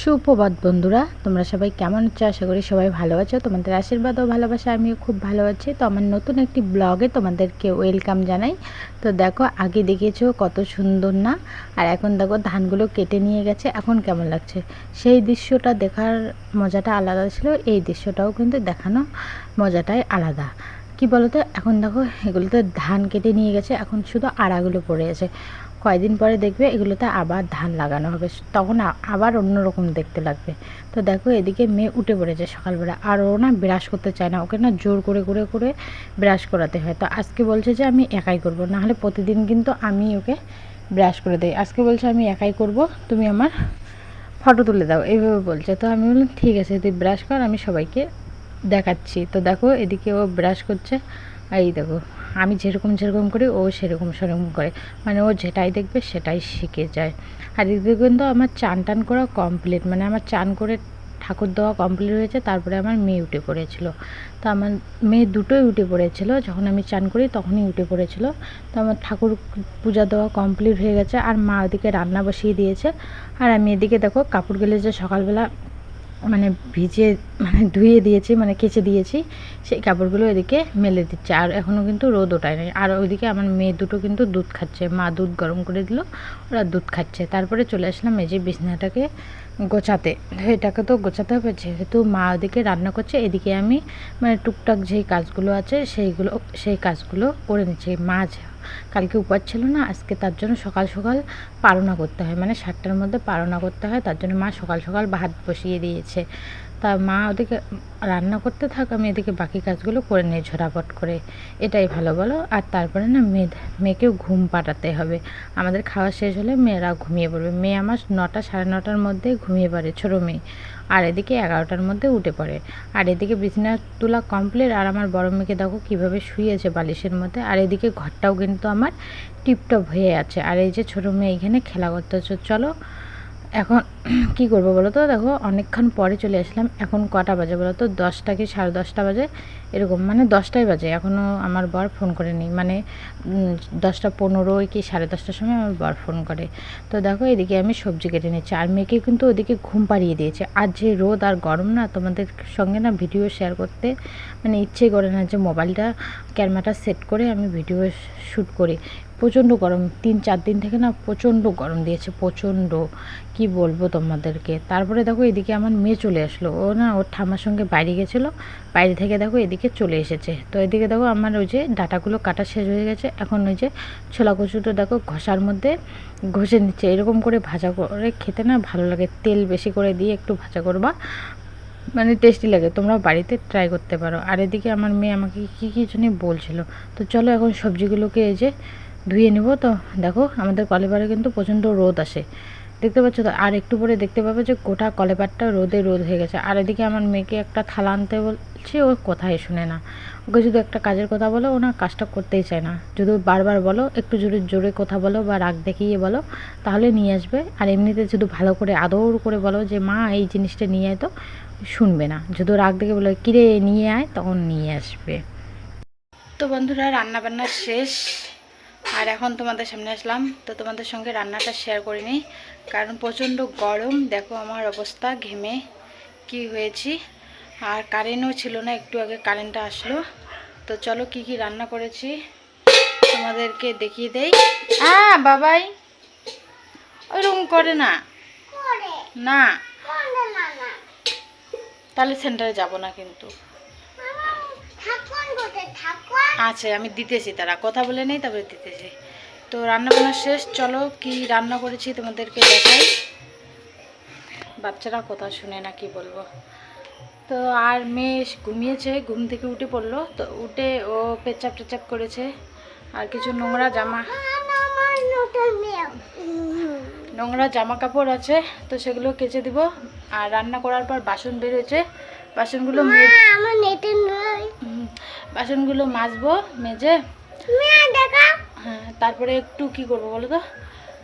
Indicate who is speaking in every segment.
Speaker 1: সুপ্রভাত বন্ধুরা, তোমরা সবাই কেমন আছো? আশা করি সবাই ভালো আছো। তোমাদের আশীর্বাদ ও ভালোবাসা, আমিও খুব ভালো আছি। তো আমার নতুন একটি ব্লগে তোমাদেরকে ওয়েলকাম জানাই। তো দেখো, আগে দেখেছ কত সুন্দর না? আর এখন দেখো, ধানগুলো কেটে নিয়ে গেছে। এখন কেমন লাগছে? সেই দৃশ্যটা দেখার মজাটা আলাদা ছিল, এই দৃশ্যটাও কিন্তু দেখানো মজাটাই আলাদা। কি বলতো? এখন দেখো, এগুলোতে ধান কেটে নিয়ে গেছে। এখন শুধু আড়াগুলো পড়ে আছে। কয়দিন পরে দেখবে এগুলোতে আবার ধান লাগানো হবে। তখন আবার অন্যরকম দেখতে লাগবে। তো দেখো এদিকে মেয়ে উঠে পড়েছে সকালবেলা। আর ও না ব্রাশ করতে চায় না। ওকে না জোর করে করে করে ব্রাশ করাতে হয়। তো আজকে বলছে যে আমি একাই করব। নাহলে প্রতিদিন কিন্তু আমি ওকে ব্রাশ করে দিই। আজকে বলছে আমি একাই করব, তুমি আমার ফটো তুলে দাও। এইভাবে বলছে। তো আমি বললাম, ঠিক আছে, তুই ব্রাশ কর, আমি সবাইকে দেখাচ্ছি। তো দেখো এদিকে ও ব্রাশ করছে। এই দেখো। আমি যেরকম যেরকম করি, ও সেরকম সেরকম করে। মানে ও যেটাই দেখবে সেটাই শিখে যায়। আর এদিকে কিন্তু আমার চান টান করা কমপ্লিট মানে আমার চান করে ঠাকুর দেওয়া কমপ্লিট হয়েছে, তারপরে আমার মেয়ে উঠে পড়েছিল। তো আমার মেয়ে দুটোই উঠে পড়েছিল, যখন আমি চান করি তখনই উঠে পড়েছিল। তো আমার ঠাকুর পূজা দেওয়া কমপ্লিট হয়ে গেছে, আর মা ওদিকে রান্না বসিয়ে দিয়েছে। আর আমি এদিকে দেখো, কাপড় গেলে যে সকালবেলা মানে ভিজে মানে ধুয়ে দিয়েছি মানে কেচে দিয়েছি, সেই কাপড়গুলো এদিকে মেলে দিচ্ছে। আর এখনও কিন্তু রোদ ওঠায় নাই আর ওইদিকে আমার মেয়ে দুটো কিন্তু দুধ খাচ্ছে। মা দুধ গরম করে দিল, ওরা দুধ খাচ্ছে। তারপরে চলে আসলাম এই যে বিছনাটাকে গোছাতে। এটাকে তো গোছাতে হবে, যেহেতু মা ওদিকে রান্না করছে, এদিকে আমি মানে টুকটাক যেই কাজগুলো আছে, সেইগুলো, সেই কাজগুলো করে নিচ্ছি। মাছ কালকে উপাস ছিল না, আজকে তার জন্য সকাল সকাল পালনা করতে হয়। মানে সাতটার মধ্যে পালনা করতে হয়, তার জন্য মা সকাল সকাল ভাত বসিয়ে দিয়েছে। তা মা ওদিকে রান্না করতে থাক, আমি এদিকে বাকি কাজগুলো করে নিই ঝটাপট করে। এটাই ভালো, বলো? আর তারপরে না মেয়ে, মেয়েকেও ঘুম পাঠাতে হবে। আমাদের খাওয়া শেষ হলে মেয়েরা ঘুমিয়ে পড়বে। মেয়ে আমার নটা সাড়ে নটার মধ্যে ঘুমিয়ে পড়ে, ছোটো মেয়ে। আর এদিকে এগারোটার মধ্যে উঠে পড়ে। আর এদিকে বিছানা তোলা কমপ্লিট আর আমার বড় মেয়েকে দেখো কীভাবে শুয়েছে বালিশের মধ্যে। আর এদিকে ঘরটাও কিন্তু আমার টিপটপ হয়ে আছে। আর এই যে ছোটো মেয়ে এখানে খেলা করতে চলো। এখন কি করব বলো তো? দেখো, অনেকক্ষণ পরে চলে আসলাম। এখন কটা বাজে বলো তো? দশটা কি সাড়ে দশটা বাজে? এরকম মানে দশটাই বাজে। এখনও আমার বর ফোন করে করেনি। মানে দশটা পনেরোই কি সাড়ে দশটার সময় আমার বর ফোন করে। তো দেখো, এদিকে আমি সবজি কেটে নিচ্ছি। আর মেয়েকে কিন্তু ওদিকে ঘুম পাড়িয়ে দিয়েছে। আর যে রোদ আর গরম না, তোমাদের সঙ্গে না ভিডিও শেয়ার করতে মানে ইচ্ছে করে না যে মোবাইলটা, ক্যামেরাটা সেট করে আমি ভিডিও শ্যুট করি। প্রচণ্ড গরম, তিন, চার দিন থেকে না প্রচণ্ড গরম দিয়েছে, প্রচণ্ড। কি বলব তোমাদেরকে? তারপরে দেখো এদিকে আমার মেয়ে চলে আসলো। ও না, ওর ঠাম্মার সঙ্গে বাইরে গেছিল বাইরে থেকে দেখো এদিকে চলে এসেছে। তো এদিকে দেখো আমার ওই যে ডাটাগুলো কাটা শেষ হয়ে গেছে, এখন ওই যে ছোলা কচুটা দেখো ঘষার মধ্যে ঘষে নিচ্ছে। এরকম করে ভাজা করে খেতে না ভালো লাগে। তেল বেশি করে দিয়ে একটু ভাজা করবা মানে টেস্টি লাগে। তোমরা বাড়িতে ট্রাই করতে পারো। আর এদিকে আমার মেয়ে আমাকে কী কী জন্য বলছিল? তো চলো এখন সবজিগুলোকে এই যে ধুয়ে নেব তো। দেখো, আমাদের কলেপারে কিন্তু প্রচণ্ড রোদ আসে। দেখতে পাচ্ছ তো? আর একটু পরে দেখতে পাবে যে গোটা কলেপারটা রোদে রোদ হয়ে গেছে। আর এদিকে আমার মেয়েকে একটা থালা আনতে বলছি, ও কথাই শুনে না। ওকে যদি একটা কাজের কথা বলো, ও না কাজটা করতেই চায় না। যদি বারবার বলো, একটু জোরে জোরে কথা বলো বা রাগ দেখিয়ে বলো, তাহলে নিয়ে আসবে। আর এমনিতে যদি ভালো করে আদর করে বলো যে, মা, এই জিনিসটা নিয়ে আয় তো। শুনবে না। যদি রাগ দেখে বলো, কিরে, নিয়ে আয়, তখন নিয়ে আসবে। তো বন্ধুরা রান্না বান্না শেষ। আর এখন তোমাদের সামনে আসলাম। তো তোমাদের সঙ্গে রান্নাটা শেয়ার করিনি কারণ প্রচণ্ড গরম। দেখো আমার অবস্থা ঘেমে কি হয়েছি। আর কারেন্টও ছিল না একটু আগে কারেন্টটা আসলো। তো চলো কি কি রান্না করেছি তোমাদেরকে দেখিয়ে দেই। হ্যাঁ বাবাই। ওইরকম করে না। না। তাহলে সেন্টারে যাব না কিন্তু। আচ্ছা আমি দিতেছি তারা। কথা বলে নেই তারপরে দিতেছি। তো রান্না বান্না শেষ, চলো কি রান্না করেছি তোমাদেরকে দেখাই। বাচ্চারা কথা শুনে না কি বলব। তো আর মেয়ে ঘুমিয়েছে, ঘুম থেকে উঠে পড়ল। তো উঠে ও পেচাপ টেচাপ করেছে। আর কিছু নোংরা জামা। নোংরা জামা কাপড় আছে, তো সেগুলো কেচে দিব। আর রান্না করার পর বাসন বেরোচ্ছে বাসনগুলো বাসনগুলো মাজবো মেজে। হ্যাঁ তারপরে একটু কি করব বলো তো?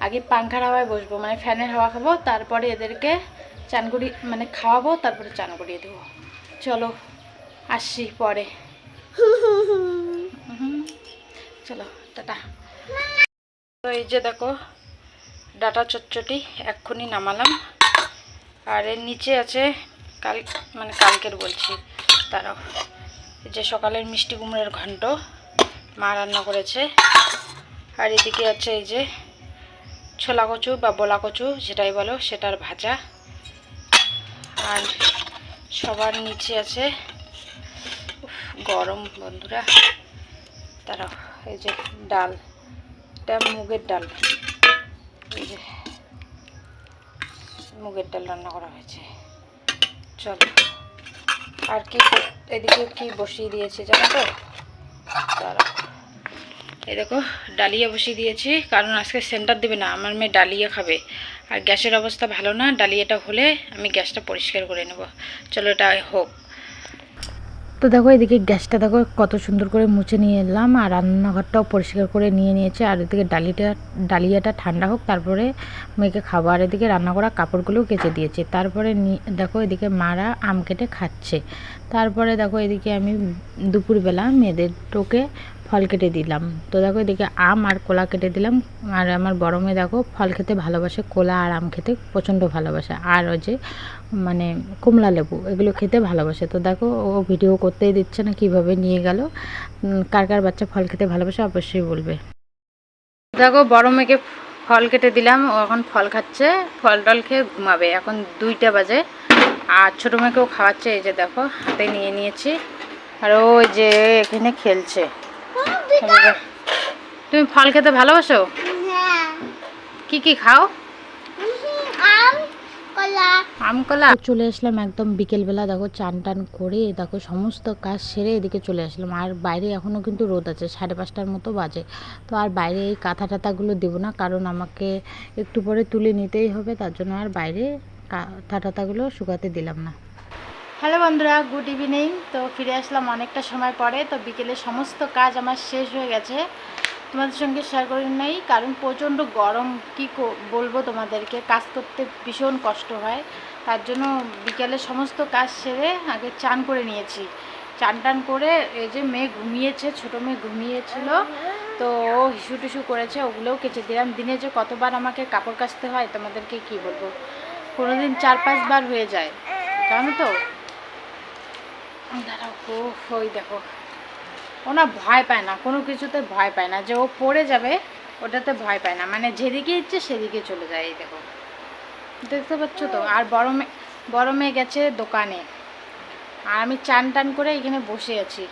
Speaker 1: আগে পাংখার হাওয়ায় বসবো মানে ফ্যানের হাওয়া খাব তারপরে এদেরকে চান করি মানে খাওয়াবো তারপরে চান করিয়ে দেবো। চলো আসছি পরে। চলো টাটা। তো এই যে দেখো ডাটা চচ্চটি এক্ষুনি নামালাম। আর এর নিচে আছে কাল মানে কালকের বলছি তারাও যে সকালের মিষ্টি কুমড়ের ঘন্ট মা রান্না করেছে। আর এদিকে আছে এই যে ছোলা কচু বা বোলা কচু, যেটাই বলো, সেটার ভাজা। আর সবার নিচে আছে গরম বন্ধুরা। তারা এই যে ডাল, এটা মুগের ডাল। এই যে মুগের ডাল রান্না করা হয়েছে। চলো। আর কি এদিকে কি বসিয়ে দিয়েছে জানো তো? এই দেখো, ডালিয়া বসিয়ে দিয়েছি। কারণ আজকে সেন্টার দেবে না, আমার মেয়ে ডালিয়া খাবে। আর গ্যাসের অবস্থা ভালো না, ডালিয়াটা হলে আমি গ্যাসটা পরিষ্কার করে নেব। চলো এটা হোক। তো দেখো এদিকে গ্যাসটা দেখো কত সুন্দর করে মুছে নিয়ে এলাম, আর রান্নাঘরটাও পরিষ্কার করে নিয়ে নিয়েছে। আর এদিকে ডালিটা, ডালিয়াটা ঠান্ডা হোক, তারপরে মেয়েকে খাব আর এদিকে রান্না করা কাপড়গুলোও কেচে দিয়েছে। তারপরে দেখো এদিকে মারা আম কেটে খাচ্ছে। তারপরে দেখো এদিকে আমি দুপুরবেলা মেয়েদের টোকে ফল কেটে দিলাম। তো দেখো এদিকে আম আর কলা কেটে দিলাম। আর আমার বড় মেয়ে দেখো ফল খেতে ভালোবাসে, কলা আর আম খেতে প্রচণ্ড ভালোবাসে। আর ওই যে মানে কমলা লেবু, এগুলো খেতে ভালোবাসে। তো দেখো ও ভিডিও করতেই দিচ্ছে না কীভাবে নিয়ে গেল। কার কার বাচ্চা ফল খেতে ভালোবাসে অবশ্যই বলবে। দেখো বড় মেয়েকে ফল কেটে দিলাম। ও এখন ফল খাচ্ছে, ফল টল খেয়ে ঘুমাবে। এখন দুইটা বাজে। আর ছোটো মেয়েকেও খাওয়াচ্ছে, এই যে দেখো, হাতে নিয়ে নিয়েছি। আর ও যে এখানে খেলছে। তুমি ফল খেতে ভালোবাসো? কি কি খাও? আম কলা। চলে আসলাম একদম বিকেলবেলা দেখো চান টান করে দেখো সমস্ত কাজ সেরে এদিকে চলে আসলাম। আর বাইরে এখনও কিন্তু রোদ আছে সাড়ে পাঁচটার মতো বাজে। তো আর বাইরে এই কাঁথা টাথাগুলো দেবো না কারণ আমাকে একটু পরে তুলে নিতেই হবে তার জন্য আর বাইরে কাঁথা টাথাগুলো শুকাতে দিলাম না। হ্যালো বন্ধুরা, গুড ইভিনিং। তো ফিরে আসলাম অনেকটা সময় পরে, তো বিকেলে সমস্ত কাজ আমার শেষ হয়ে গেছে। তোমাদের সঙ্গে শেয়ার করে নেই, কারণ প্রচণ্ড গরম, কি বলব তোমাদেরকে, কাজ করতে ভীষণ কষ্ট হয়। তার জন্য বিকেলে সমস্ত কাজ সেরে আগে চান করে নিয়েছি। চান টান করে এই যে মেয়ে ঘুমিয়েছে, ছোটো মেয়ে ঘুমিয়েছিল, তো ও হিসু টিসু করেছে, ওগুলোও কেচে দিলাম। দিনে যে কতবার আমাকে কাপড় কাচতে হয়, তোমাদেরকে কি বলব? কোনো দিন চার পাঁচবার হয়ে যায়, জানো তো? দাঁড়াও ও ওই দেখো। ও না ভয় পায় না কোনো কিছুতে ভয় পায় না। যে ও পড়ে যাবে ওটাতে ভয় পায় না। মানে যেদিকে ইচ্ছে সেদিকে চলে যায় এই দেখো। দেখতে পাচ্ছ তো? আর বড় মেয়ে বড় মেয়ে গেছে দোকানে। আর আমি চান টান করে এখানে বসে আছি।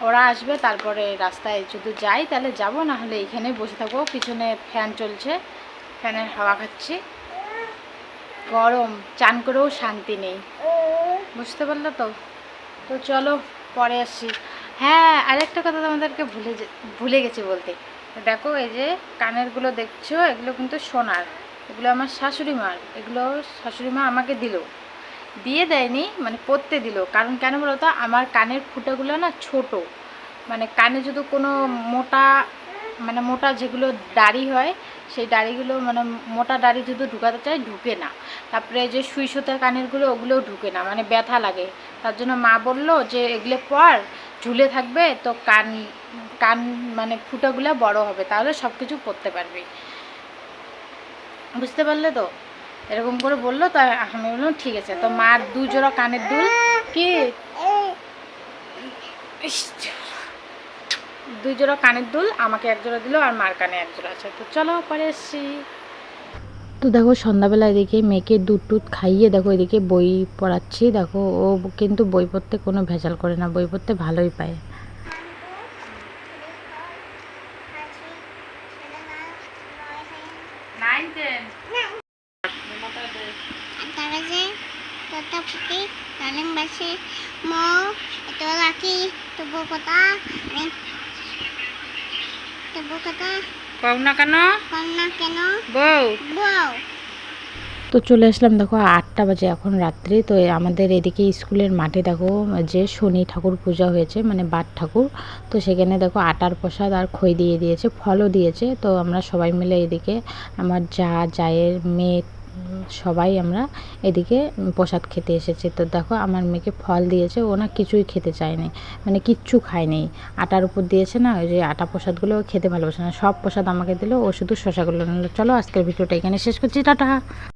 Speaker 1: ওরা আসবে তারপরে রাস্তায় যদি যাই তাহলে যাব না হলে এখানে বসে থাকব। পিছনে ফ্যান চলছে ফ্যানের হাওয়া খাচ্ছি। গরম চান করেও শান্তি নেই। বুঝতে পারল তো? তো চলো, পরে আসছি। হ্যাঁ আরেকটা কথা তোমাদেরকে ভুলে ভুলে গেছি বলতে। দেখো, এই যে কানেরগুলো দেখছ, এগুলো কিন্তু সোনার। এগুলো আমার শাশুড়ি মার। এগুলো শাশুড়ি মা আমাকে দিল। দিয়ে দেয়নি মানে পরতে দিল। কারণ কেন বলো তো, আমার কানের ফুটাগুলো না ছোট। মানে কানে যদি কোনো মোটা মানে মোটা যেগুলো দাড়ি হয়, সেই দাড়িগুলো মানে মোটা দাড়ি যদি ঢুকাতে চাই ঢুকে না। তারপরে যে সুই সুতা কানেরগুলো, ওগুলোও ঢুকে না মানে ব্যথা লাগে। তার জন্য মা বলল যে, এগুলো পর, ঝুলে থাকবে, তো কান কান মানে ফুটাগুলো বড় হবে, তাহলে সব কিছু পরতে পারবি। বুঝতে পারলে তো? এরকম করে বলল, তো আমি বললাম, ঠিক আছে, তো মার দু জোড়া কানের দুল কি? দুই জোড়া কানের দুল আমাকে এক জোড়া দিল আর মার কানে এক জোড়া আছে। তো চলো পরে এসছি তো দেখো সন্ধ্যাবেলা এদিকে মেয়েকে দুধ টুধ খাইয়ে দেখো এদিকে বই পড়াচ্ছি। দেখো ও কিন্তু বই পড়তে কোনো ভেজাল করে না বই পড়তে ভালোই পায়। Nine ten
Speaker 2: Tarase, Tota Putih,
Speaker 1: কম না কেন? বউ। তো চলে আসলাম দেখো আটটা বাজে এখন রাত্রি তো আমাদের এদিকে স্কুলের মাঠে দেখো যে শনি ঠাকুর পূজা হয়েছে মানে বাট ঠাকুর তো সেখানে দেখো আটার প্রসাদ আর খই দিয়ে দিয়েছে ফলও দিয়েছে তো আমরা সবাই মিলে এদিকে আমার যা জায়ের মেয়ে সবাই আমরা এদিকে প্রসাদ খেতে এসেছি। তো দেখো, আমার মেয়েকে ফল দিয়েছে, ও না কিছুই খেতে চায়নি মানে কিচ্ছু খায়নি। আটার উপর দিয়েছে না, ওই যে আটা প্রসাদগুলো খেতে ভালোবাসে না, সব প্রসাদ আমাকে দিল, ও শুধু শশাগুলো নিল। চলো আজকের ভিডিওটা এখানে শেষ করছি, টাটা।